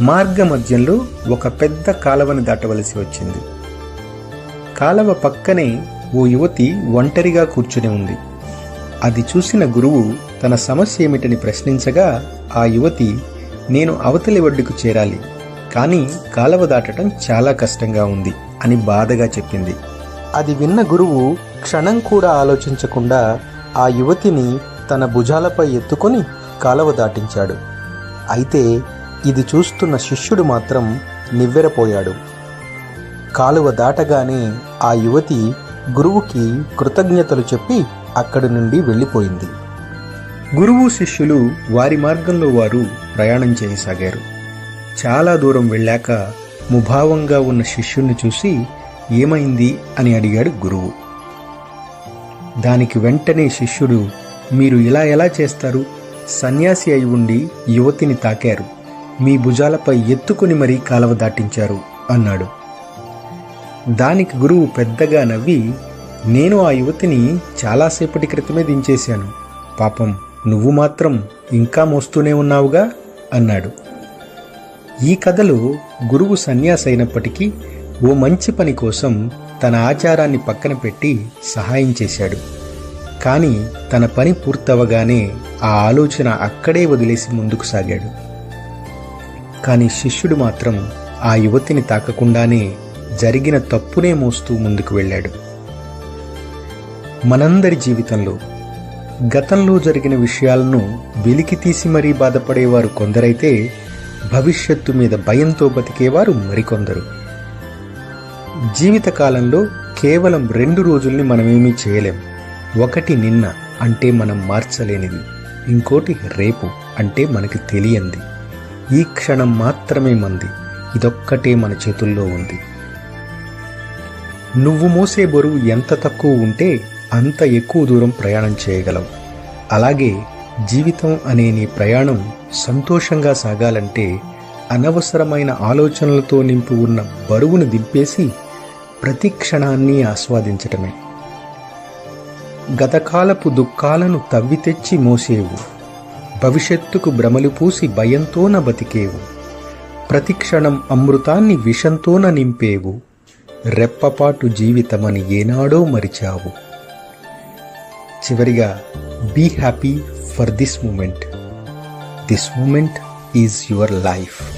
మార్గ మధ్యంలో ఒక పెద్ద కాలవను దాటవలసి వచ్చింది. కాలవ పక్కనే ఓ యువతి ఒంటరిగా కూర్చుని ఉంది. అది చూసిన గురువు తన సమస్య ఏమిటని ప్రశ్నించగా ఆ యువతి నేను అవతలి ఒడ్డుకు చేరాలి కానీ కాలవ దాటడం చాలా కష్టంగా ఉంది అని బాధగా చెప్పింది. అది విన్న గురువు క్షణం కూడా ఆలోచించకుండా ఆ యువతిని తన భుజాలపై ఎత్తుకొని కాలవ దాటించాడు. అయితే ఇది చూస్తున్న శిష్యుడు మాత్రం నివ్వెరపోయాడు. కాలువ దాటగానే ఆ యువతి గురువుకి కృతజ్ఞతలు చెప్పి అక్కడి నుండి వెళ్ళిపోయింది. గురువు శిష్యులు వారి మార్గంలో వారు ప్రయాణం చేయసాగారు. చాలా దూరం వెళ్ళాక ముభావంగా ఉన్న శిష్యుణ్ణి చూసి ఏమైంది అని అడిగాడు గురువు. దానికి వెంటనే శిష్యుడు మీరు ఇలా ఎలా చేస్తారు? సన్యాసి అయి ఉండి యువతిని తాకారు. మీ భుజాలపై ఎత్తుకుని మరీ కాలవ దాటించారు అన్నాడు. దానికి గురువు పెద్దగా నవ్వి నేను ఆ యువతిని చాలాసేపటి క్రితమే దించేశాను. పాపం నువ్వు మాత్రం ఇంకా మోస్తూనే ఉన్నావుగా? అన్నాడు. ఈ కథలో గురువు సన్యాసి అయినప్పటికీ ఓ మంచి పని కోసం తన ఆచారాన్ని పక్కన పెట్టి సహాయం చేశాడు. కానీ తన పని పూర్తవగానే ఆ ఆలోచన అక్కడే వదిలేసి ముందుకు సాగాడు. కానీ శిష్యుడు మాత్రం ఆ యువతిని తాకకుండానే జరిగిన తప్పునే మోస్తూ ముందుకు వెళ్ళాడు. మనందరి జీవితంలో గతంలో జరిగిన విషయాలను వెలికి తీసి మరీ బాధపడేవారు కొందరైతే భవిష్యత్తు మీద భయంతో బతికేవారు మరికొందరు. జీవితకాలంలో కేవలం రెండు రోజుల్ని మనమేమీ చేయలేం. ఒకటి నిన్న అంటే మనం మార్చలేనిది. ఇంకోటి రేపు అంటే మనకి తెలియంది. ఈ క్షణం మాత్రమే మంది. ఇదొక్కటే మన చేతుల్లో ఉంది. నువ్వు మోసే బరువు ఎంత తక్కువ ఉంటే అంత ఎక్కువ దూరం ప్రయాణం చేయగలవు. అలాగే జీవితం అనే నీ ప్రయాణం సంతోషంగా సాగాలంటే అనవసరమైన ఆలోచనలతో నింపి ఉన్న బరువును దింపేసి ప్రతి క్షణాన్ని ఆస్వాదించటమే. గతకాలపు దుఃఖాలను తవ్వి తెచ్చి మోసేవు. భవిష్యత్తుకు భ్రమలు పూసి భయంతోన బతికేవు. ప్రతిక్షణం అమృతాన్ని విషంతోన నింపేవు. రెప్పపాటు జీవితమని ఏనాడో మరిచావు. చివరిగా be happy for this moment this moment is your life